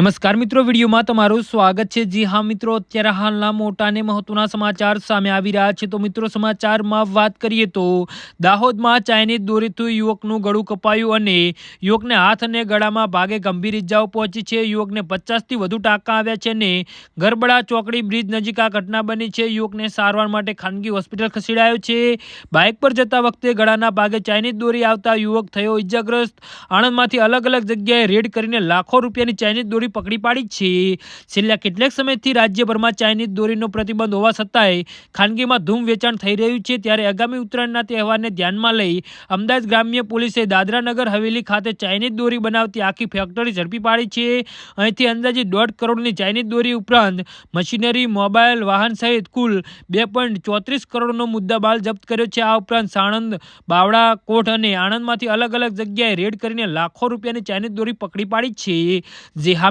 નમસ્કાર મિત્રો, વિડીયોમાં તમારું સ્વાગત છે. જી હા મિત્રો, અત્યારે હાલના મોટા અને મહત્વના સમાચાર સામે આવી રહ્યા છે. તો મિત્રો, સમાચારમાં વાત કરીએ તો દાહોદમાં ચાઇનીઝ દોરીથી યુવકનું ગળું કપાયું અને યુવકને હાથ અને ગળામાં ભાગે ગંભીર ઇજાઓ પહોંચી છે. યુવકને પચાસથી વધુ ટાંકા આવ્યા છે અને ગરબડા, ચોકડી, બ્રિજ નજીક આ ઘટના બની છે. યુવકને સારવાર માટે ખાનગી હોસ્પિટલ ખસેડાયો છે. બાઇક પર જતા વખતે ગળાના ભાગે ચાઇનીઝ દોરી આવતા યુવક થયો ઇજાગ્રસ્ત આણંદમાંથી અલગ અલગ જગ્યાએ રેડ કરીને લાખો રૂપિયાની ચાઇનીઝ દોરી પકડી પાડી છે. છેલ્લા કેટલાક સમયથી રાજ્યભરમાં ચાઇનીઝ દોરીનો પ્રતિબંધ હોવા છતાંય ખાનગીમાં ધૂમ વેચાણ થઈ રહ્યું છે ત્યારે આગામી ઉત્તરાયણના તહેવારને ધ્યાનમાં લઈ અમદાવાદ ગ્રામ્ય પોલીસે દાદરાનગર હવેલી ખાતે ચાઇનીઝ દોરી બનાવતી આખી ફેક્ટરી ઝડપી પાડી છે. અહીંથી અંદાજે દોઢ કરોડની ચાઇનીઝ દોરી ઉપરાંત મશીનરી મોબાઈલ વાહન સહિત કુલ બે પોઈન્ટ ચોત્રીસ કરોડનો મુદ્દામાલ જપ્ત કર્યો છે. આ ઉપરાંત સાણંદ બાવડા કોટ અને આણંદમાંથી અલગ અલગ જગ્યાએ રેડ કરીને લાખો રૂપિયાની ચાઇનીઝ દોરી પકડી પાડી છે. જે હા